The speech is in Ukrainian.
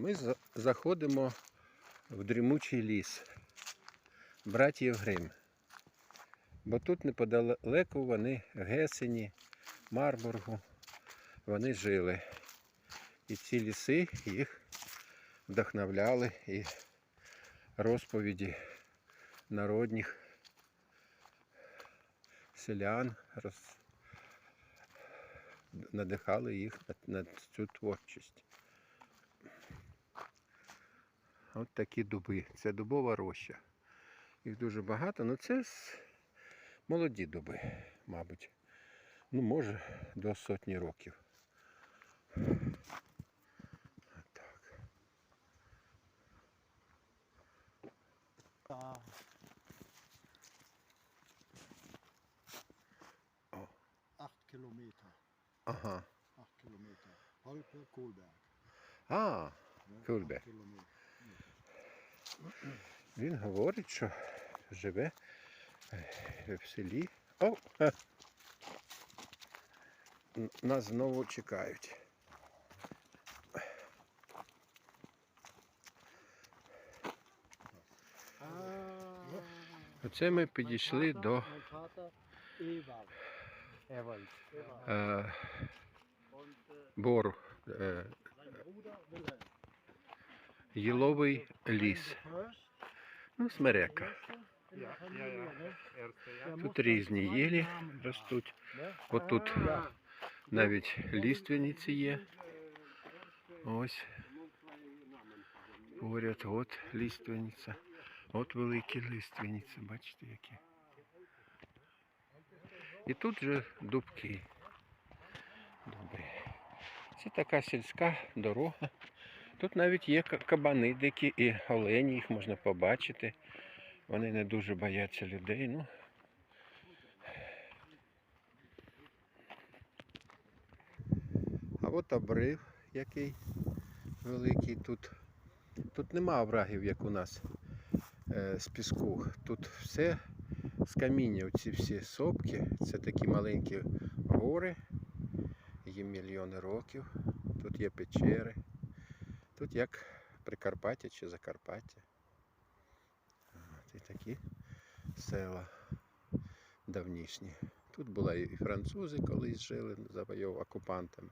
Ми заходимо в дрімучий ліс братів Грим. Бо тут неподалеку вони Гесені, Марбургу, вони жили. І ці ліси їх вдохновляли і розповіді народних селян роз... надихали їх на цю творчість. От такі дуби. Це дубова роща. Їх дуже багато, але це с- молоді дуби, мабуть. Ну, може, до сотні років. Так. Oh. Acht Ага. Acht Kilometer. Holpe, Kohlberg. А? Kohlberg. Він говорить, що живе е, в селі. О! Нас знову чекають. Оце ми підійшли до е, бору. Е. Єловий ліс. Ну, смерека. Тут різні єлі ростуть. Отут навіть ліственниці є. Ось. Поряд, от ліственниця. От великі лиственниці, бачите які. І тут же дубки. Дуби. Це така сільська дорога. Тут навіть є кабани дикі і олені, їх можна побачити. Вони не дуже бояться людей. Ну, А от обрив який великий тут. Тут нема оврагів, як у нас е, з піску. Тут все з каміння. Оці всі сопки. Це такі маленькі гори. Їм мільйони років. Тут є печери. Тут як Прикарпаття чи Закарпаття. От і такі села давнішні. Тут були і французи колись жили, завойов окупантами.